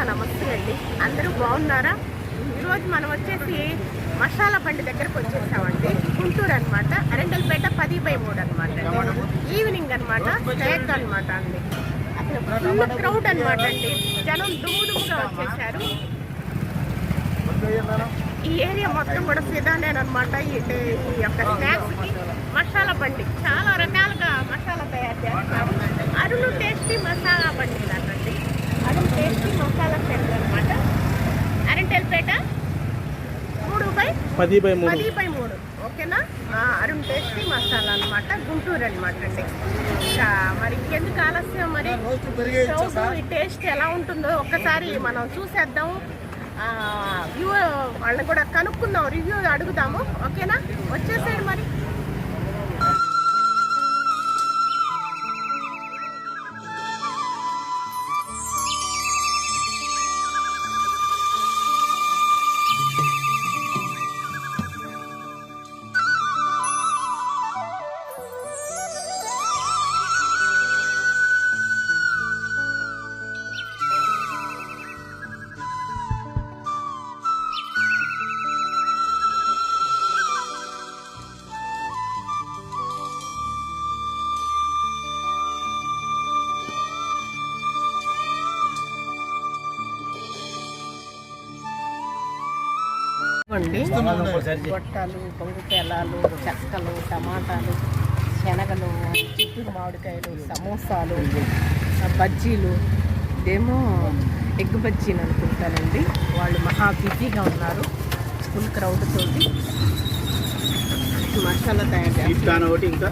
నా నమస్తే అండి. అందరూ బాగున్నారా? ఈరోజు మనం వచ్చేసి మసాలా బండి దగ్గరకు వచ్చేసామండి. గుంటూరు అనమాట అరెండల్పేట పది బై మూడు అనమాట ఈవినింగ్ అనమాట చేద్దాం అనమాట అండి. అసలు క్రౌడ్ అనమాట అండి. జనం దుమ్ము దుమ్ముగా వచ్చేసారు. ఈ ఏరియా మొత్తం కూడా ఫిదానేనమాట ఈ ఈ యొక్క స్నాక్స్కి మసాలా బండి చాలా రకాలుగా మసాలా తయారు చేస్తారు. అరుణు టేస్టీ మసాలా బండి టేస్టీ మసాలా సెంటర్ అనమాట అరంటెల్పేట మూడు బై పది బై మూడు. పది బై మూడు. ఓకేనా? అరుణ్ టేస్టీ మసాలా అన్నమాట. గుంటూరు అనమాట అండి. మరి ఇంకెందుకు ఆలస్యం మరి? చౌటు ఈ టేస్ట్ ఎలా ఉంటుందో ఒక్కసారి మనం చూసేద్దాం. వ్యూ వాళ్ళని కూడా కనుక్కుందాం రివ్యూ అడుగుదాము. ఓకేనా? వచ్చేసేయండి మరి. అండి గొట్టాలు పొంగుతెలాలు చెక్కలు టమాటాలు శనగలు చిత్తూరు మామిడికాయలు సమోసాలు ఆ బజ్జీలు. ఇదేమో ఎగ్ బజ్జీని అనుకుంటానండి. వాళ్ళు మహా బిజీగా ఉన్నారు. ఫుల్ క్రౌడ్ తోటి మసాలా తయారు చేస్తారు ఇట్లాన ఒకటి ఇంకా.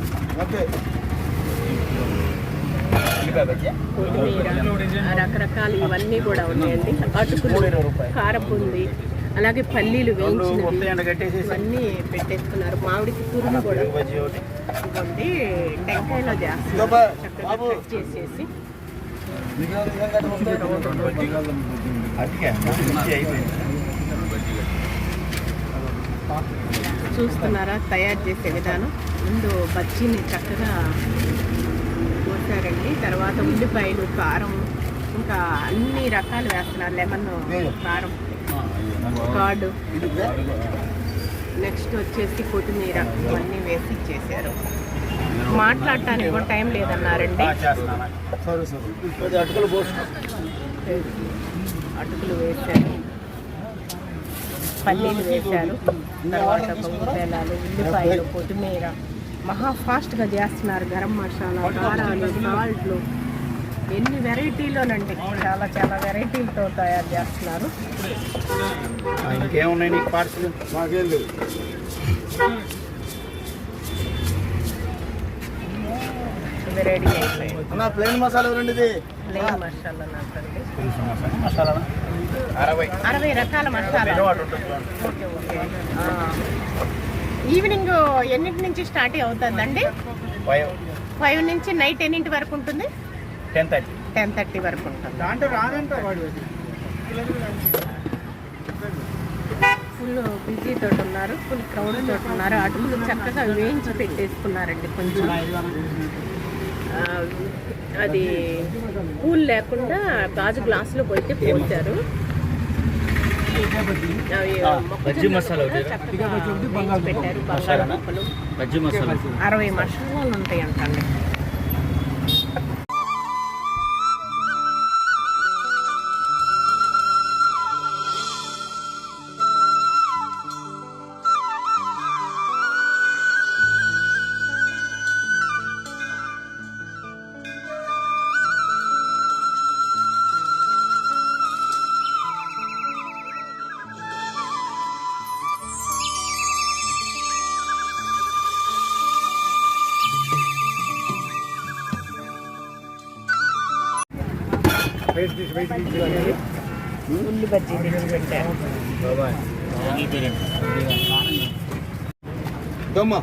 రకరకాలు ఇవన్నీ కూడా ఉన్నాయండి. అటుకులు కారపుంది అలాగే పల్లీలు వేయించినవి. ఇవన్నీ పెట్టేసుకున్నారు. మామిడికి తురుము కూడా ఇవ్వండి. టెంకాయలో చేస్తున్నారు. చక్కగా కట్ చేసేసి. చూస్తున్నారా? తయారు చేసే విధానం. ముందు బజ్జీని చక్కగా పోసారండి తర్వాత ఉల్లిపాయలు కారం ఇంకా అన్ని రకాలు వేస్తున్నారు. లెమన్ కారం. కార్డు. నెక్స్ట్ వచ్చేసి కొత్తిమీర. ఇవన్నీ వేసి ఇచ్చేసారు మాట్లాడటానికి కూడా టైం లేదన్నారండి. సరే సరే. అటుకలు వేశారు. పల్లీలు వేశారు. తర్వాత పొంగుతేలాలు ఉల్లిపాయలు కొత్తిమీర. మహా ఫాస్ట్గా చేస్తున్నారు గరం మసాలా కారాలు సాల్ట్లు. ఎన్ని వెరైటీలోనండి? చాలా చాలా వెరైటీలతో తయారు చేస్తున్నారు. ఇంకేమున్నాయి నీకు పార్సల్? మాకేం లేవు. ఇవి రెడీ అయిపోయాయి. అన్న ప్లెయిన్ మసాలా రెండుది ప్లెయిన్ మసాలా నాకండి. మసాలా అరవై. అరవై రకాల మసాలా ఓకే ఓకే. ఆ. ఈవినింగ్ ఎన్నింటి నుంచి స్టార్ట్ అవుతుందండి? ఫైవ్. ఫైవ్ నుంచి నైట్ ఎన్నింటి వరకు ఉంటుంది? Ten thirty. టెన్ థర్టీ వరకు ఉంటుంది. దాంట్లో రానంట వాడు ఫుల్ బిజీ తోటి ఉన్నారు ఫుల్ క్రౌడ్ తోటి ఉన్నారు. అటుకులు చక్కగా వేయించి పెట్టేసుకున్నారండి కొంచెం. అది పూలు లేకుండా గాజు గ్లాసులో పోయితే మొక్కజొన్న బజ్జీ మసాలా పెట్టారు అరవై మసాలాలు ఉంటాయి అంటండి ఉల్లి బజ్జీ తెచ్చి పెట్టారు దమ్మా.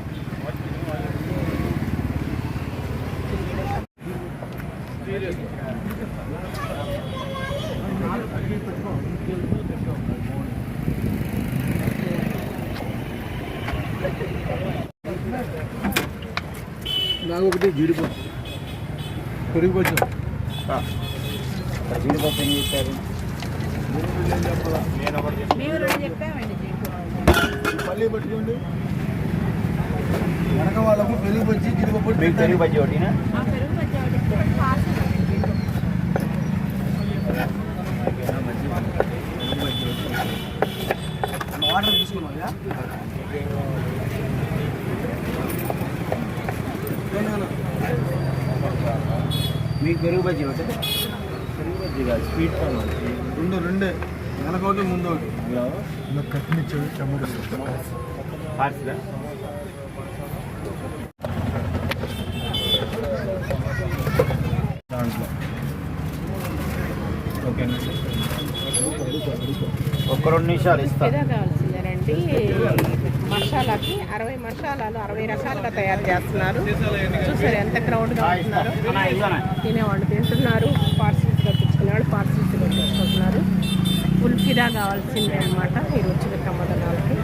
నాకు ఒకటి జీడిపప్పు. పెరిగిపోచ్చు జీడిపప్పు ఏం చెప్పారు మేము రెండు చెప్పామండి పట్టుకోండి వెనక వాళ్ళకు పెరుగు బజ్జి జీడిపప్పు మీకు తెలుగు బజ్జీ ఒకటినా ఆ పెరుగు తీసుకున్నాయా మీకు పెరుగు బజ్జీ ఒకటి. స్వీట్. రెండు రెండే. వెనక ఒకటి ముందు కట్టినిచ్చాడు చెమ్మడు పార్సిలా దాంట్లో ఓకేనా ఒక రెండు నిమిషాలు ఇస్తా. పెదా కావాల్సిందేనండి. మసాలాకి అరవై మసాలాలు అరవై రకాలుగా తయారు చేస్తున్నారు. చూసారు ఎంత క్రౌడ్గా ఉంటున్నారు? తినేవాళ్ళు తింటున్నారు. పార్సిల్స్ తెచ్చుకునేవాళ్ళు పార్సిల్స్ తెచ్చుకుంటున్నారు ఫుల్ ఫిదా కావాల్సిందే అనమాట ఈ రుచుల కమ్మదనాలకి.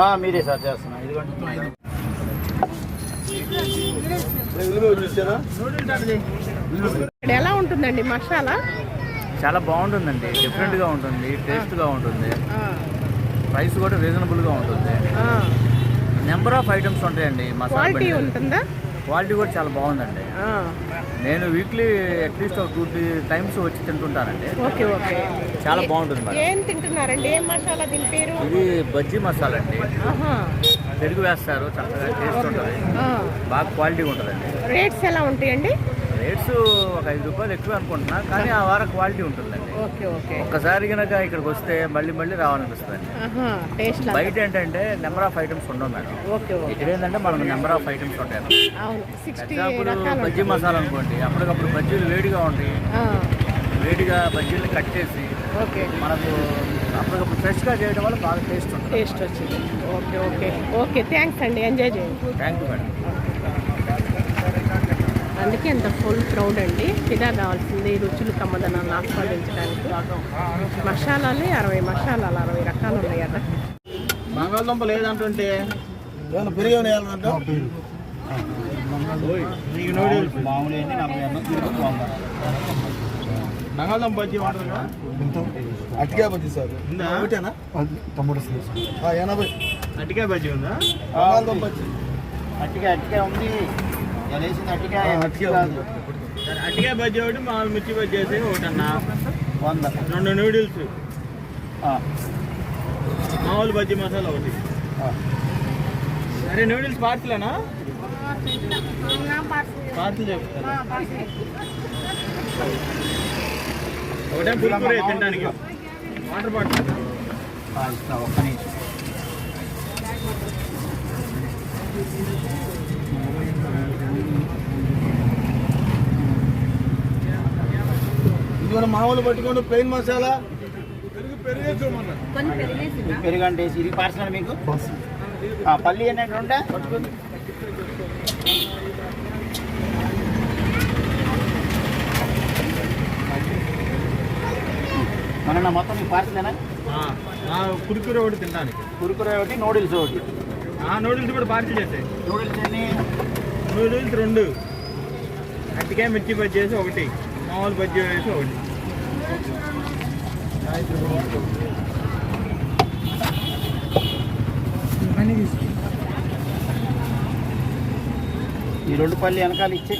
ఆ, మీరే సార్ చేస్తున్నా. ఇక్కడ ఎలా ఉంటుందండి మసాలా? చాలా బాగుంటుందండి. డిఫరెంట్గా ఉంటుంది టేస్ట్గా ఉంటుంది. ఆ, ప్రైస్ కూడా రీజనబుల్గా ఉంటుంది. ఆ. నెంబర్ ఆఫ్ ఐటమ్స్ ఉంటాయండి మసాలా. ఉంటుందా? క్వాలిటీ కూడా చాలా బాగుందండి. నేను వీక్లీ అట్లీస్ట్ ఒక టూ త్రీ టైమ్స్ వచ్చి తింటుంటానండి. Okay okay. చాలా బాగుంటుంది ఏం తింటున్నారండి? ఏం మసాలా దీని పేరు? ఇది బజ్జీ మసాలా అండి. పెరుగు వేస్తారు చక్కగా టేస్ట్ ఉంటుంది. బాగా క్వాలిటీ ఉంటుందండి. రేట్స్ ఎలా ఉంటాయండి? రేట్స్ ఒక ఐదు రూపాయలు ఎక్కువ అనుకుంటున్నా కానీ ఆ వారం క్వాలిటీ ఉంటుందండి. Okay okay. ఒక్కసారి కనుక ఇక్కడికి వస్తే మళ్ళీ మళ్ళీ రావాలనిపిస్తుంది. ఆహా టేస్ట్ బయట ఏంటంటే నెంబర్ ఆఫ్ ఐటమ్స్ ఉండవు మేడం. Okay okay. ఇక్కడ ఏంటంటే మనకు నెంబర్ ఆఫ్ ఐటమ్స్ ఉంటాయి అవును సిక్స్టీ ఎగ్జాంపుల్ రకాలు బజ్జీ మసాలా అనుకోండి అప్పటికప్పుడు బజ్జీలు వేడిగా ఉంటాయి ఆ, వేడిగా బజ్జీలు కట్టేసి ఓకే. మనకు అప్పటికప్పుడు ఫ్రెష్గా చేయడం వల్ల బాగా టేస్ట్ ఉంటుంది. టేస్ట్ వచ్చింది. Okay okay. ఓకే థ్యాంక్స్ అండి. ఎంజాయ్ చేయండి. థ్యాంక్ యూ మేడం అందుకే అంత ఫుల్ క్రౌడ్ అండి. ఫిదా కావాల్సింది రుచులు కమ్మదనాన్ని ఆస్వాదించడానికి. మసాలాలే అరవై మసాలాలు అరవై రకాలు ఉన్నాయట. బంగాళదుంప లేదంటుంటే బంగాళదుంప బజ్జీ కదా అట్టిగా బజ్జి సార్. ఉందా? ఒకటేనా? తమ్ముడు ఎనభై. అట్టికాయ బజ్జీ ఉందా? బంగాళదుంప బజ్జి అట్టికాయ అట్టికాయ ఉంది. అట్టికాయ బజ్జీ ఒకటి మామూలు మిర్చి బజ్జీ వేసి ఒకటి అన్న. వంద. రెండు నూడిల్స్. మామూలు బజ్జీ మసాలా ఒకటి. సరే నూడిల్స్ పార్సిలేనా పార్సిల్ చెప్తాను ఒకటే పులిపూరే తినడానికి. వాటర్ బాటిల్ ఒక్క నిమిషం. కూడా మామూలు పట్టుకోండి ప్లెయిన్ మసాలా పెరుగు పెరుగు వేసుకోమన్నా మీకు పెరుగు అంటే వేసి ఇది పార్సల్ మీకు? ఆ, పల్లి అన్నట్టు ఉంటే పట్టుకోండి మన మొత్తం మీ పార్సలేనా? కురుకురు ఒకటి తినడానికి. కురుకురే ఒకటి నూడిల్స్ ఒకటి. ఆ నూడిల్స్ కూడా పార్సిల్ చేసాయి. నూడిల్స్ ఎన్ని? నూడిల్స్ రెండు. అట్టికాయ మిర్చి బజ్జీ వేసి ఒకటి. మామూలు బజ్జీ వేసి ఒకటి. ఈ రెండు పల్లి వెనకాల ఇచ్చి.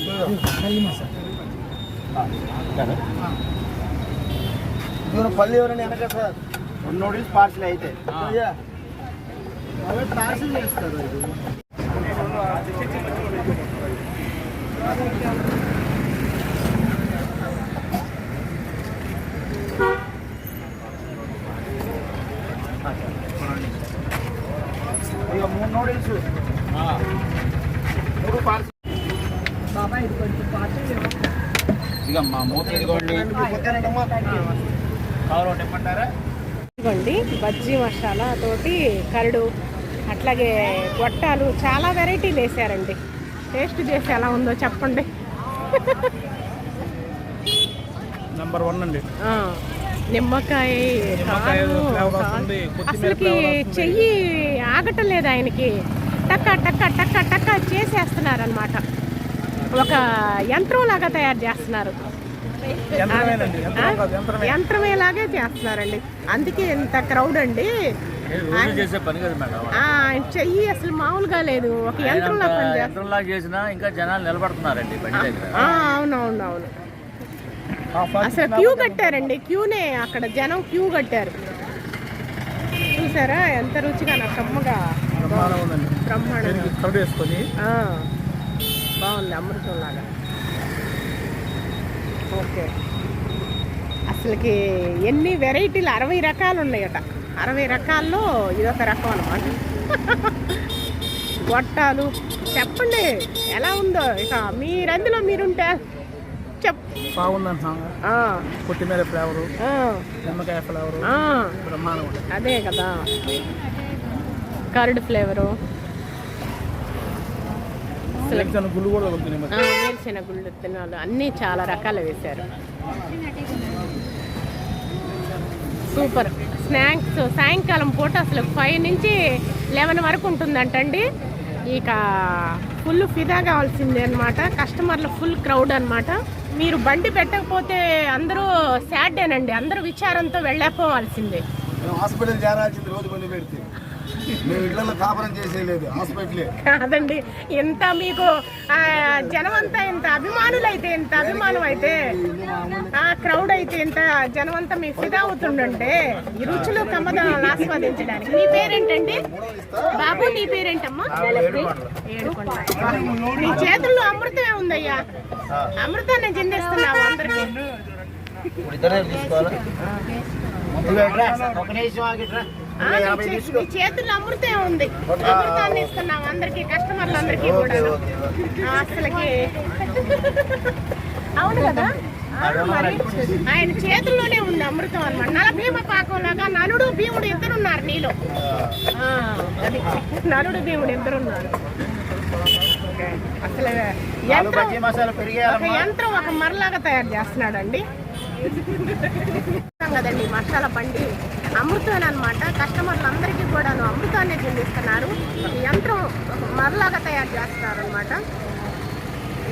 కూడా పల్లి ఎవరైనా వెనక సార్. రెండు నూడిల్స్ పార్సల్ అయితే. అవే పార్సిల్ చేస్తారు ఇది ఇక మూడు నూడిల్స్ మూడు పార్సల్ ఇక మా మూత ఇదిగోండి కావాలి ఒకటి ఇమ్మంటారా ఇదిగోండి బజ్జీ మసాలా తోటి కరడు అట్లాగే గొట్టాలు చాలా వెరైటీలు వేసారండి టేస్ట్ చేసి ఎలా ఉందో చెప్పండి. నెంబర్ వన్ అండి. నిమ్మకాయ అసలుకి. చెయ్యి ఆగటం లేదు ఆయనకి. టక్క టక్క టక్క టక్క చేసేస్తున్నారు అనమాట ఒక యంత్రం లాగా తయారు చేస్తున్నారు? యంత్రమేలాగే చేస్తున్నారండి. అందుకే ఇంత క్రౌడ్ అండి. రోజు చేసే పని కదా మేడం ఆ, ఆయన చెయ్యి అసలు మామూలుగా లేదు. ఒక యంత్రంలా యంత్రంలా చేసినా ఇంకా జనాలు నిలబడుతున్నారండి బండి దగ్గర. అవునవునవును. అసలు క్యూ కట్టారండి. క్యూనే అక్కడ జనం క్యూ కట్టారు. చూసారా? ఎంత రుచిగా నా కమ్మగా. ఆ, బాగుంది అమృతం లాగా ఓకే. అసలుకి ఎన్ని వెరైటీలు అరవై రకాలు ఉన్నాయట. అరవై రకాల్లో ఇదొక రకం అనమాట గొట్టాలు. చెప్పండి ఎలా ఉందో? ఇక మీరందులో మీరుంటే చెప్. ఫ్లేవరు నిమ్మకాయ ఫ్లేవరు బ్రహ్మాండం. అదే కదా. Curd flavour. ఆ, వేరుశెనగ గుళ్ళు తినాలు. అన్నీ చాలా రకాలు వేశారు. సూపర్. స్నాక్స్ సాయంకాలం పూట అసలు ఫైవ్ నుంచి లెవెన్ వరకు ఉంటుందంటండి. ఇక ఫుల్ ఫిదా కావాల్సిందే అనమాట కస్టమర్లు ఫుల్ క్రౌడ్ అన్నమాట. మీరు బండి పెట్టకపోతే అందరూ సాడ్డేనండి. అందరూ విచారంతో వెళ్ళకపోవాల్సిందే. హాస్పిటల్ చేరాల్సింది రోజు బండి పెడితే. మేము ఇళ్ళలో కాపురం చేసేయలేదు హాస్పిటలే. కాదండి ఎంత మీకు జనం అంతా ఇంత అభిమానులు అయితే ఇంత అభిమానం అయితే ఆ క్రౌడ్ అయితే ఇంత జనం అంతా మీ ఫిదా అవుతుండంటే ఈ రుచులు కమ్మదనాలను ఆస్వాదించడానికి. నీ పేరేంటండి? బాబు నీ పేరేంటమ్మా? నీ చేతుల్లో అమృతమే ఉందయ్యా. అమృతాన్ని చిందిస్తున్నావు అందరికి. ఇప్పుడు ఇద్దరే తీసుకోవాలా? నువ్వు ఎట్రా? ఒక నిమిషం ఆగిట్రా నీ చేతుల్లో అమృతం ఉంది. అమృతాన్ని ఇస్తున్నాం అందరికి కస్టమర్లు అందరికీ కూడా. అసలుకి అవును కదా? మరి? ఆయన చేతుల్లోనే ఉంది అమృతం అన్నమాట. నల భీమ పాకంలాగా నలుడు భీముడు ఇద్దరున్నారు నీలో. ఆ, అది నలుడు భీముడు ఇద్దరున్నారు. అసలు యంత్రం ఒక యంత్రం ఒక మరలాగా తయారు చేస్తున్నాడండి. చేస్తాం కదండి మసాలా బండి. అమృతం అనమాట కస్టమర్లు అందరికీ కూడా అమృతాన్ని చెందిస్తున్నారు యంత్రం మరలాగా తయారు చేస్తున్నారు అనమాట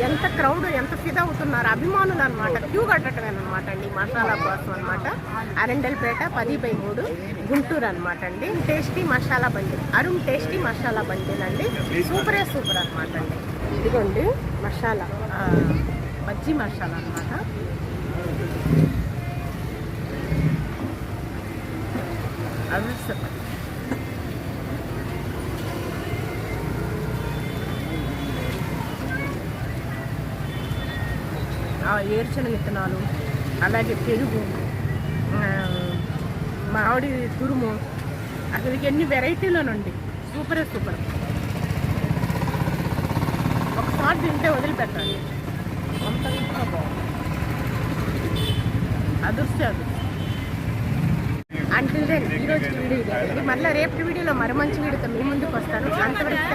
ఎంత క్రౌడ్ ఎంత ఫిదా అవుతున్నారు అభిమానులు అనమాట క్యూ కట్టడమేనమాట అండి మసాలా కోసం అనమాట అరెండల్పేట పది బై మూడు గుంటూరు అనమాట అండి. టేస్టీ మసాలా బండి అరుణ్ టేస్టీ మసాలా బండినండి సూపరే సూపర్ అనమాట అండి. ఇదిగోండి మసాలా ఆ, బజ్జీ మసాలా అనమాట అవి స- ఆ విత్తనాలు అలాగే పెరుగు మామిడి తురుము అసలు ఎన్ని వెరైటీలోనండి. సూపరే సూపర్. ఒకసారి తింటే వదిలిపెట్టాలి. అంత బాగుంది బాగుంది. అదృష్టం అది అంటే ఈరోజు వీడియో ఇదే. మళ్ళీ రేపటి వీడియోలో మరి మంచి వీడియోతో మీ ముందుకు వస్తాను. అంతవరకు